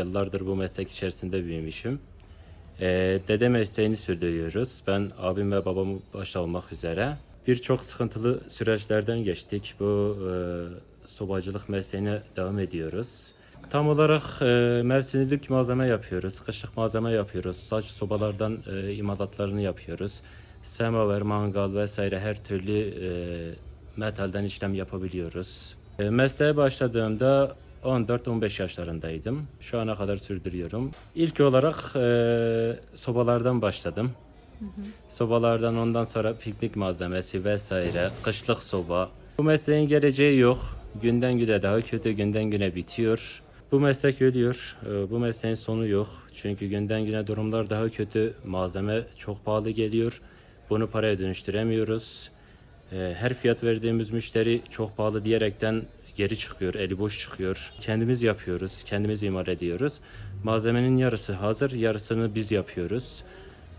Yıllardır bu meslek içerisinde büyümüşüm. Ee, dede mesleğini sürdürüyoruz. Ben abim ve babam başta olmak üzere. Birçok sıkıntılı süreçlerden geçtik. Bu e, sobacılık mesleğine devam ediyoruz. Tam olarak e, mevsimlik malzeme yapıyoruz, kışlık malzeme yapıyoruz, saç sobalardan e, imalatlarını yapıyoruz. Semaver, mangal vesaire her türlü e, metalden işlem yapabiliyoruz. E, mesleğe başladığımda 14-15 yaşlarındaydım. Şu ana kadar sürdürüyorum. İlk olarak e, sobalardan başladım. Sobalardan ondan sonra piknik malzemesi vesaire, kışlık soba. Bu mesleğin geleceği yok. Günden güne daha kötü, günden güne bitiyor. Bu meslek ölüyor. Ee, Bu mesleğin sonu yok. Çünkü günden güne durumlar daha kötü. Malzeme çok pahalı geliyor. Bunu paraya dönüştüremiyoruz. Ee, Her fiyat verdiğimiz müşteri çok pahalı diyerekten geri çıkıyor, eli boş çıkıyor. Kendimiz yapıyoruz, kendimiz imal ediyoruz. Malzemenin yarısı hazır, yarısını biz yapıyoruz.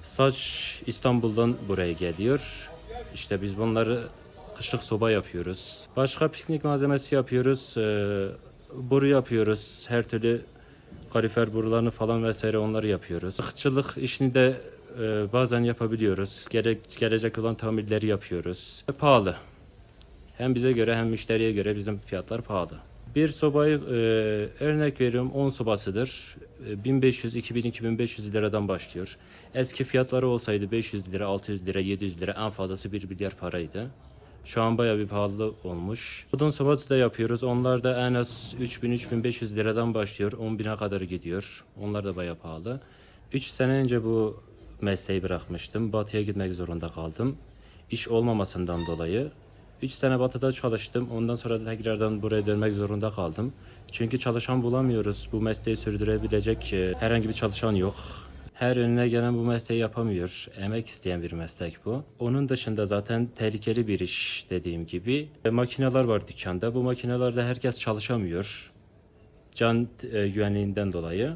Saç İstanbul'dan buraya geliyor. İşte biz bunları kışlık soba yapıyoruz. Başka piknik malzemesi yapıyoruz. Ee, boru yapıyoruz. Her türlü kalifer borularını falan vesaire onları yapıyoruz. Sıkçılık işini de e, bazen yapabiliyoruz. Gerek, gelecek olan tamirleri yapıyoruz. Pahalı. Hem bize göre hem müşteriye göre bizim fiyatlar pahalı. Bir sobayı e, örnek veriyorum 10 sobasıdır. E, 1500, 2000, 2500 liradan başlıyor. Eski fiyatları olsaydı 500 lira, 600 lira, 700 lira en fazlası 1 milyar paraydı. Şu an bayağı bir pahalı olmuş. Odun sobası da yapıyoruz. Onlar da en az 3000-3500 liradan başlıyor. 10.000'e kadar gidiyor. Onlar da bayağı pahalı. 3 sene önce bu mesleği bırakmıştım. Batı'ya gitmek zorunda kaldım. İş olmamasından dolayı. 3 sene Batı'da çalıştım. Ondan sonra da tekrardan buraya dönmek zorunda kaldım. Çünkü çalışan bulamıyoruz. Bu mesleği sürdürebilecek e, herhangi bir çalışan yok. Her önüne gelen bu mesleği yapamıyor. Emek isteyen bir meslek bu. Onun dışında zaten tehlikeli bir iş dediğim gibi. E, makineler var dükkanda. Bu makinelerde herkes çalışamıyor. Can e, güvenliğinden dolayı.